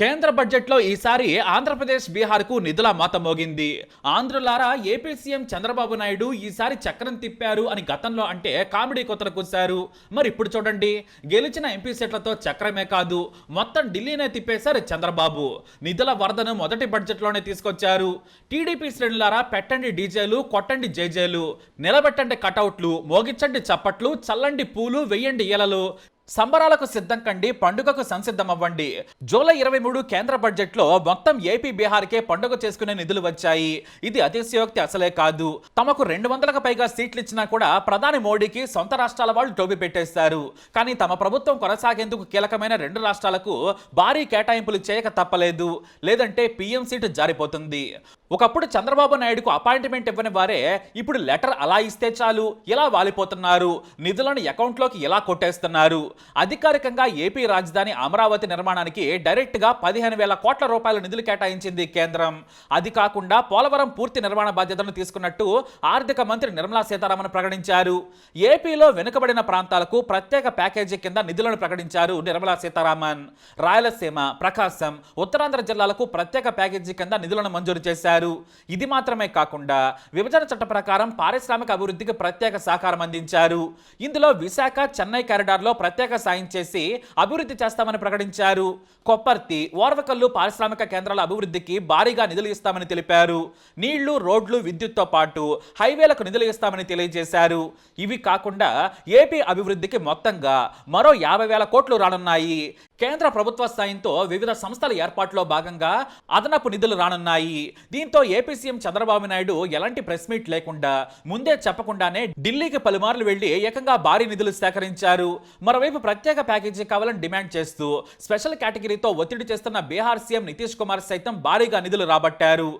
కేంద్ర బడ్జెట్లో ఈసారి ఆంధ్రప్రదేశ్ బీహార్కు నిధుల మాత మోగింది. ఆంధ్రులారా ఏపీ సీఎం చంద్రబాబు నాయుడు ఈసారి చక్రం తిప్పారు అని గతంలో అంటే కామెడీ కొత్తలు కూశారు మరి ఇప్పుడు చూడండి గెలిచిన ఎంపీ సీట్లతో చక్రమే కాదు మొత్తం ఢిల్లీనే తిప్పేశారు చంద్రబాబు. నిధుల వరదను మొదటి బడ్జెట్లోనే తీసుకొచ్చారు. టీడీపీ శ్రేణులారా పెట్టండి డీజేలు కొట్టండి జేజేలు. నిలబెట్టండి కటౌట్లు మోగించండి చప్పట్లు చల్లండి పూలు వెయ్యండి ఈలలు సంబరాలకు సిద్ధం కండి పండుగకు సంసిద్ధం అవ్వండి. జూలై ఇరవై మూడు కేంద్ర బడ్జెట్లో మొత్తం ఏపీ బీహార్కే పండుగ చేసుకునే నిధులు వచ్చాయి. ఇది అతిశయోక్తి అసలే కాదు. తమకు రెండు వందలకు పైగా సీట్లు ఇచ్చినా కూడా ప్రధాని మోడీకి సొంత రాష్ట్రాల వాళ్ళు టోపీ పెట్టేశారు కానీ తమ ప్రభుత్వం కొనసాగేందుకు కీలకమైన రెండు రాష్ట్రాలకు భారీ కేటాయింపులు చేయక తప్పలేదు. లేదంటే పీఎం సీటు జారిపోతుంది. ఒకప్పుడు చంద్రబాబు నాయుడుకు అపాయింట్మెంట్ ఇవ్వని వారే ఇప్పుడు లెటర్ అలా ఇస్తే చాలు ఇలా వాలిపోతున్నారు నిధులను అకౌంట్లోకి ఇలా కొట్టేస్తున్నారు. అధికారికంగా ఏపీ రాజధాని అమరావతి నిర్మాణానికి డైరెక్ట్గా పదిహేను వేల కోట్ల రూపాయల నిధులు కేటాయించింది కేంద్రం. అది కాకుండా పోలవరం పూర్తి నిర్మాణ బాధ్యతలను తీసుకున్నట్టు ఆర్థిక మంత్రి నిర్మలా సీతారామన్ ప్రకటించారు. ఏపీలో వెనుకబడిన ప్రాంతాలకు ప్రత్యేక ప్యాకేజీ కింద నిధులను ప్రకటించారు నిర్మలా సీతారామన్. రాయలసీమ ప్రకాశం ఉత్తరాంధ్ర జిల్లాలకు ప్రత్యేక ప్యాకేజీ కింద నిధులను మంజూరు చేశారు. ఇది మాత్రమే కాకుండా విభజన చట్ట ప్రకారం పారిశ్రామిక అభివృద్ధికి ప్రత్యేక సహకారం అందించారు. ఇందులో విశాఖ చెన్నై కారిడార్లో ప్రత్యేక సాయం చేసి అభివృద్ధి చేస్తామని ప్రకటించారు. కొప్పర్తి ఓర్వకల్లు పారిశ్రామిక కేంద్రాల అభివృద్ధికి భారీగా నిధులు ఇస్తామని తెలిపారు. నీళ్ళు రోడ్లు విద్యుత్తో పాటు హైవేలకు నిధులు ఇస్తామని తెలియజేశారు. ఇవి కాకుండా ఏపీ అభివృద్ధికి మొత్తంగా మరో యాభై వేల కోట్లు రానున్నాయి. కేంద్ర ప్రభుత్వ స్థాయితో వివిధ సంస్థల ఏర్పాటులో భాగంగా అదనపు నిధులు రానున్నాయి. దీంతో ఏపీ సీఎం చంద్రబాబు నాయుడు ఎలాంటి ప్రెస్ మీట్ లేకుండా ముందే చెప్పకుండానే ఢిల్లీకి పలుమార్లు వెళ్ళి ఏకంగా భారీ నిధులు సేకరించారు. మరోవైపు ప్రత్యేక ప్యాకేజీ కావాలని డిమాండ్ చేస్తూ స్పెషల్ కేటగిరీతో ఒత్తిడి చేస్తున్న బీహార్ సీఎం నితీష్ కుమార్ సైతం భారీగా నిధులు రాబట్టారు.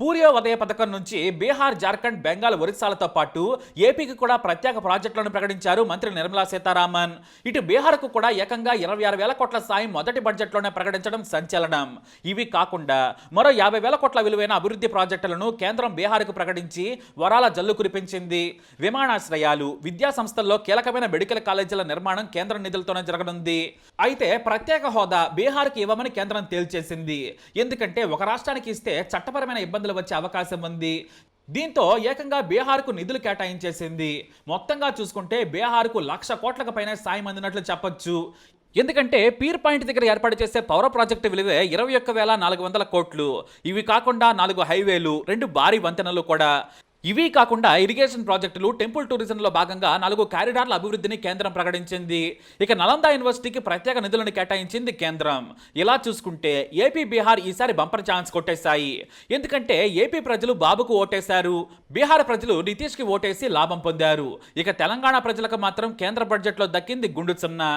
పూర్య ఉదయ పథకం నుంచి బీహార్ జార్ఖండ్ బెంగాల్ ఒరిస్సాలతో పాటు ఏపీకి కూడా ప్రత్యేక ప్రాజెక్టులను ప్రకటించారు మంత్రి నిర్మలా సీతారామన్. ఇటు బీహార్కు కూడా ఏకంగా ఇరవై ఆరు వేల కోట్ల సాయం మొదటి బడ్జెట్లోనే ప్రకటించడం సంచలనం. ఇవి కాకుండా మరో యాభై వేల కోట్ల విలువైన అభివృద్ధి ప్రాజెక్టులను కేంద్రం బీహార్కు ప్రకటించి వరాల జల్లు కురిపించింది. విమానాశ్రయాలు విద్యా సంస్థల్లో కీలకమైన మెడికల్ కాలేజీల నిర్మాణం కేంద్ర నిధులతోనే జరగనుంది. అయితే ప్రత్యేక హోదా బీహార్కి ఇవ్వమని కేంద్రం తేల్చేసింది. ఎందుకంటే ఒక రాష్ట్రానికి ఇస్తే చట్టపరమైన ఇబ్బందులు వచ్చే అవకాశం ఉంది. దీంతో ఏకంగా బీహార్కు నిధులు కేటాయించేసింది. మొత్తంగా చూసుకుంటే బీహార్కు లక్ష కోట్లకు పైన సాయం అందినట్లు చెప్పొచ్చు. ఎందుకంటే పీర్ పాయింట్ దగ్గర ఏర్పాటు చేసే పౌర ప్రాజెక్టు విలువే ఇరవై ఒక్క వేల నాలుగు వందల కోట్లు. ఇవి కాకుండా నాలుగు హైవేలు రెండు భారీ వంతెనలు కూడా. ఇవి కాకుండా ఇరిగేషన్ ప్రాజెక్టులు టెంపుల్ టూరిజంలో భాగంగా నాలుగు కారిడార్ల అభివృద్ధిని కేంద్రం ప్రకటించింది. ఇక నలంద యూనివర్సిటీకి ప్రత్యేక నిధులను కేటాయించింది కేంద్రం. ఇలా చూసుకుంటే ఏపీ బీహార్ ఈసారి బంపర్ ఛాన్స్ కొట్టేశాయి. ఎందుకంటే ఏపీ ప్రజలు బాబుకు ఓటేశారు. బీహార్ ప్రజలు నితీష్కి ఓటేసి లాభం పొందారు. ఇక తెలంగాణ ప్రజలకు మాత్రం కేంద్ర బడ్జెట్లో దక్కింది గుండు సున్నా.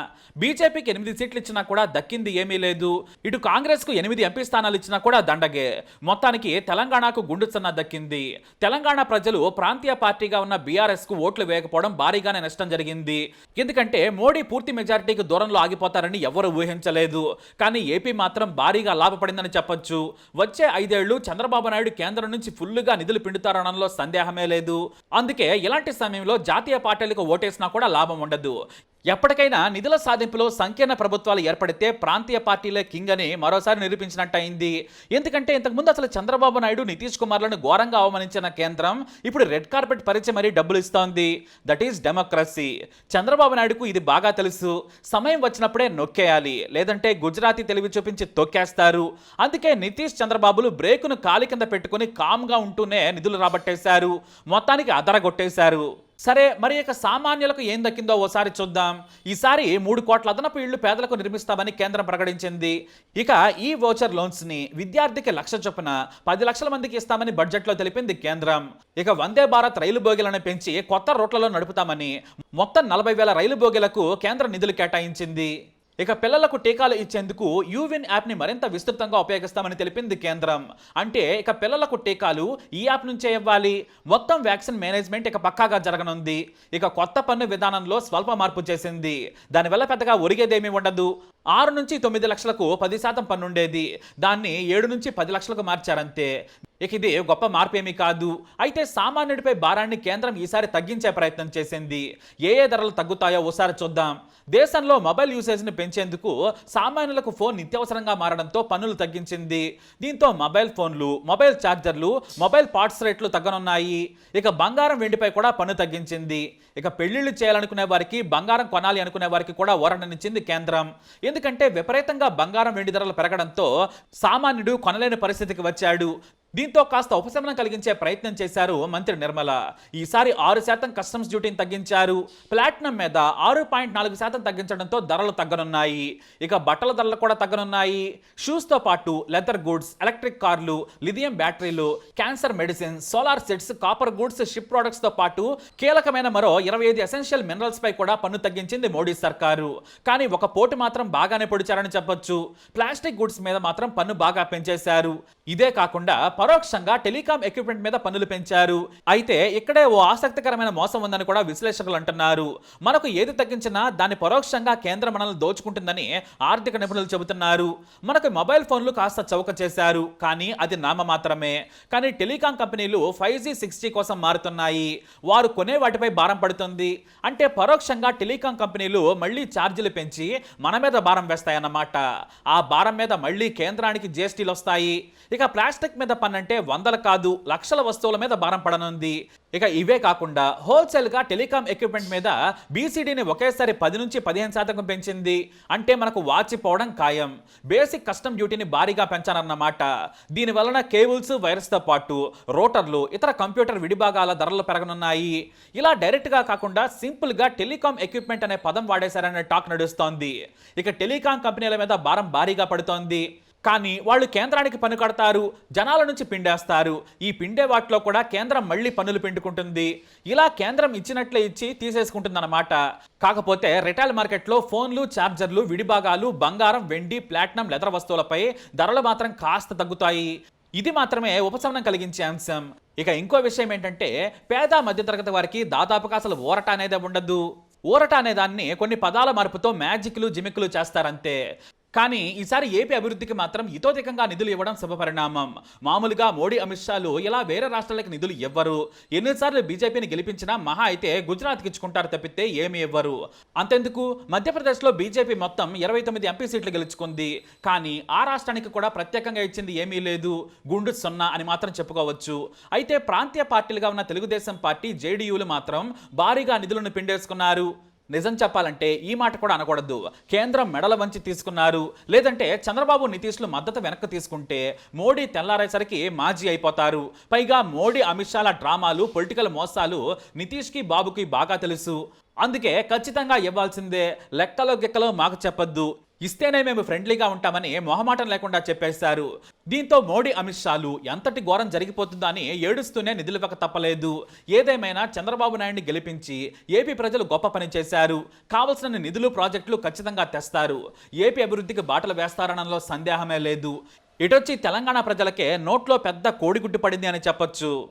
బీజేపీకి ఎనిమిది సీట్లు ఇచ్చినా కూడా దక్కింది ఏమీ లేదు. ఇటు కాంగ్రెస్కు ఎనిమిది ఎంపీ స్థానాలు ఇచ్చినా కూడా దండగే. మొత్తానికి తెలంగాణకు గుండు సున్నా దక్కింది. తెలంగాణ ప్రజలు ప్రాంతీయ పార్టీగా ఉన్న బీఆర్ఎస్కు ఓట్లు వేయకపోవడం భారీగానే నష్టం జరిగింది. ఎందుకంటే మోడీ పూర్తి మెజారిటీకి దూరంలో ఆగిపోతారని ఎవరు ఊహించలేదు. కానీ ఏపీ మాత్రం భారీగా లాభపడిందని చెప్పొచ్చు. వచ్చే ఐదేళ్ళు చంద్రబాబు నాయుడు కేంద్రం నుంచి ఫుల్లుగా నిధులు పిండుతారనడంలో సందేహమే లేదు. అందుకే ఇలాంటి సమయంలో జాతీయ పార్టీలకు ఓటేసినా కూడా లాభం ఉండదు. ఎప్పటికైనా నిధుల సాధింపులో సంకీర్ణ ప్రభుత్వాలు ఏర్పడితే ప్రాంతీయ పార్టీలే కింగ్ అని మరోసారి నిరూపించినట్టయింది ఎందుకంటే ఇంతకుముందు అసలు చంద్రబాబు నాయుడు నితీష్ కుమార్లను ఘోరంగా అవమానించిన కేంద్రం ఇప్పుడు రెడ్ కార్పెట్ పరిచయం మరీ డబ్బులు ఇస్తోంది. దట్ ఈస్ డెమోక్రసీ చంద్రబాబు నాయుడుకు ఇది బాగా తెలుసు. సమయం వచ్చినప్పుడే నొక్కేయాలి. లేదంటే గుజరాతీ తెలివి చూపించి తొక్కేస్తారు. అందుకే నితీష్ చంద్రబాబులు బ్రేకును కాలి కింద పెట్టుకుని కామ్గా ఉంటూనే నిధులు రాబట్టేశారు. మొత్తానికి అదరగొట్టేశారు. సరే మరి ఇక సామాన్యులకు ఏం దక్కిందో ఓసారి చూద్దాం. ఈసారి మూడు కోట్ల అదనపు ఇళ్ళు పేదలకు నిర్మిస్తామని కేంద్రం ప్రకటించింది. ఇక ఈ వోచర్ లోన్స్ని విద్యార్థికి లక్ష చొప్పున పది లక్షల మందికి ఇస్తామని బడ్జెట్లో తెలిపింది కేంద్రం. ఇక వందే భారత్ రైలు బోగీలను పెంచి కొత్త రూట్లలో నడుపుతామని మొత్తం నలభై వేల రైలు బోగీలకు కేంద్రం నిధులు కేటాయించింది. ఇక పిల్లలకు టీకాలు ఇచ్చేందుకు యూవిన్ యాప్ని మరింత విస్తృతంగా ఉపయోగిస్తామని తెలిపింది కేంద్రం. అంటే ఇక పిల్లలకు టీకాలు ఈ యాప్ నుంచే ఇవ్వాలి. మొత్తం వ్యాక్సిన్ మేనేజ్మెంట్ ఇక పక్కాగా జరగనుంది. ఇక కొత్త పన్ను విధానంలో స్వల్ప మార్పు చేసింది. దానివల్ల పెద్దగా ఒరిగేదేమీ ఉండదు. ఆరు నుంచి తొమ్మిది లక్షలకు పది శాతం పన్ను ఉండేది దాన్ని ఏడు నుంచి పది లక్షలకు మార్చారంతే. ఇక ఇది గొప్ప మార్పు ఏమీ కాదు. అయితే సామాన్యుడిపై భారాన్ని కేంద్రం ఈసారి తగ్గించే ప్రయత్నం చేసింది. ఏ ఏ ధరలు తగ్గుతాయో ఓసారి చూద్దాం. దేశంలో మొబైల్ యూసేజ్ని పెంచేందుకు సామాన్యులకు ఫోన్ నిత్యవసరంగా మారడంతో పన్నులు తగ్గించింది. దీంతో మొబైల్ ఫోన్లు మొబైల్ ఛార్జర్లు మొబైల్ పార్ట్స్ రేట్లు తగ్గనున్నాయి. ఇక బంగారం వెండిపై కూడా పన్ను తగ్గించింది. ఇక పెళ్ళిళ్ళు చేయాలనుకునే వారికి బంగారం కొనాలి అనుకునే వారికి కూడా ఓరణనిచ్చింది కేంద్రం. ఎందుకంటే విపరీతంగా బంగారం వెండి ధరలు పెరగడంతో సామాన్యుడు కొనలేని పరిస్థితికి వచ్చాడు. దీంతో కాస్త ఉపశమనం కలిగించే ప్రయత్నం చేశారు మంత్రి నిర్మల. ఈసారి ఆరు శాతం కస్టమ్స్ డ్యూటీని తగ్గించారు. ప్లాటినం మీద ఆరు పాయింట్ నాలుగు శాతం తగ్గించడంతో ధరలు తగ్గనున్నాయి. ఇక బట్టల ధరలు కూడా తగ్గనున్నాయి. షూస్తో పాటు లెదర్ గుడ్స్ ఎలక్ట్రిక్ కార్లు లిథియం బ్యాటరీలు cancer medicine solar sets copper goods ship ప్రొడక్ట్స్తో పాటు కీలకమైన మరో ఇరవై ఐదు ఎసెన్షియల్ మినరల్స్ పై కూడా పన్ను తగ్గించింది మోడీ సర్కారు. కానీ ఒక పోటు మాత్రం బాగానే పొడిచారని చెప్పొచ్చు. ప్లాస్టిక్ గుడ్స్ మీద మాత్రం పన్ను బాగా పెంచేశారు. ఇదే కాకుండా పరోక్షంగా టెలికాం ఎక్విప్మెంట్ మీద పన్నులు పెంచారు. అయితే ఇక్కడే ఓ ఆసక్తికరమైన మోసం ఉందని కూడా విశ్లేషకులు అంటున్నారు. మనకు ఏది తగ్గించినా దాన్ని పరోక్షంగా కేంద్ర మనల్ని దోచుకుంటుందని ఆర్థిక నిపుణులు చెబుతున్నారు. మనకు మొబైల్ ఫోన్లు కాస్త చౌక చేశారు కానీ అది నామ మాత్రమే. కానీ టెలికాం కంపెనీలు ఫైవ్ జీ సిక్స్ జీ కోసం మారుతున్నాయి. వారు కొనే వాటిపై భారం పడుతుంది. అంటే పరోక్షంగా టెలికాం కంపెనీలు మళ్ళీ ఛార్జీలు పెంచి మన మీద భారం వేస్తాయన్నమాట. ఆ భారం మీద మళ్ళీ కేంద్రానికి జిఎస్టీలు వస్తాయి. ఇక ప్లాస్టిక్ మీద అంటే వందల కాదు లక్షల వస్తువుల మీద భారం పడనుంది. ఇక ఇవే కాకుండా హోల్సేల్గా టెలికాం ఎక్విప్మెంట్ మీద బీసీడీని ఒకేసారి పది నుంచి పదిహేను శాతం పెంచింది. అంటే మనకు వాచిపోవడం ఖాయం. బేసిక్ కస్టమ్ డ్యూటీని భారీగా పెంచారన్నమాట దీని వలన కేబుల్స్ వైర్స్తో పాటు రోటర్లు ఇతర కంప్యూటర్ విడిభాగాల ధరలు పెరగనున్నాయి. ఇలా డైరెక్ట్గా కాకుండా సింపుల్గా టెలికాం ఎక్విప్మెంట్ అనే పదం వాడేశారనే టాక్ నడుస్తోంది. ఇక టెలికాం కంపెనీల మీద భారం భారీగా పడుతోంది. కానీ వాళ్ళు కేంద్రానికి పని కడతారు జనాల నుంచి పిండేస్తారు. ఈ పిండే వాటిలో కూడా కేంద్రం మళ్ళీ పనులు పిండుకుంటుంది. ఇలా కేంద్రం ఇచ్చినట్లే ఇచ్చి తీసేసుకుంటుందన్నమాట. కాకపోతే రిటైల్ మార్కెట్లో ఫోన్లు ఛార్జర్లు విడిభాగాలు బంగారం వెండి ప్లాటినం లెదర్ వస్తువులపై ధరలు మాత్రం కాస్త తగ్గుతాయి. ఇది మాత్రమే ఉపశమనం కలిగించే అంశం. ఇక ఇంకో విషయం ఏంటంటే పేద మధ్యతరగతి వారికి దాదాపుగా అసలు ఊరట అనేది ఉండదు. ఊరట అనే దాన్ని కొన్ని పదాల మార్పుతో మ్యాజిక్లు జిమిక్లు చేస్తారంతే. కానీ ఈసారి ఏపీ అభివృద్ధికి మాత్రం ఇతోధికంగా నిధులు ఇవ్వడం శుభపరిణామం. మామూలుగా మోడీ అమిత్ షాలు ఇలా వేరే రాష్ట్రాలకు నిధులు ఇవ్వరు. ఎన్నిసార్లు బీజేపీని గెలిపించినా మహా అయితే గుజరాత్కి ఇచ్చుకుంటారు తప్పితే ఏమి ఇవ్వరు. అంతెందుకు? మధ్యప్రదేశ్లో బీజేపీ మొత్తం ఇరవై తొమ్మిది ఎంపీ సీట్లు గెలుచుకుంది. కానీ ఆ రాష్ట్రానికి కూడా ప్రత్యేకంగా ఇచ్చింది ఏమీ లేదు. గుండు సున్నా అని మాత్రం చెప్పుకోవచ్చు. అయితే ప్రాంతీయ పార్టీలుగా ఉన్న తెలుగుదేశం పార్టీ జేడీయూలు మాత్రం భారీగా నిధులను పిండేసుకున్నారు. నిజం చెప్పాలంటే ఈ మాట కూడా అనకూడదు. కేంద్రం మెడల వంచి తీసుకున్నారు. లేదంటే చంద్రబాబు నితీష్లు మద్దతు వెనక్కి తీసుకుంటే మోడీ తెల్లారేసరికి మాజీ అయిపోతారు. పైగా మోడీ అమిత్ షాల డ్రామాలు పొలిటికల్ మోసాలు నితీష్కి బాబుకి బాగా తెలుసు. అందుకే ఖచ్చితంగా ఇవ్వాల్సిందే. లెక్కలో గిక్కలో మాకు చెప్పొద్దు. ఇస్తేనే మేము ఫ్రెండ్లీగా ఉంటామని మొహమాటం లేకుండా చెప్పేశారు. దీంతో మోడీ అమిత్ షాలు ఎంతటి ఘోరం జరిగిపోతుందో అని ఏడుస్తూనే నిధులివ్వక తప్పలేదు. ఏదేమైనా చంద్రబాబు నాయుడిని గెలిపించి ఏపీ ప్రజలు గొప్ప పని చేశారు. కావలసిన నిధులు ప్రాజెక్టులు ఖచ్చితంగా తెస్తారు. ఏపీ అభివృద్ధికి బాటలు వేస్తారనలో సందేహమే లేదు. ఇటొచ్చి తెలంగాణ ప్రజలకే నోట్లో పెద్ద కోడిగుడ్డు పడింది అని చెప్పొచ్చు.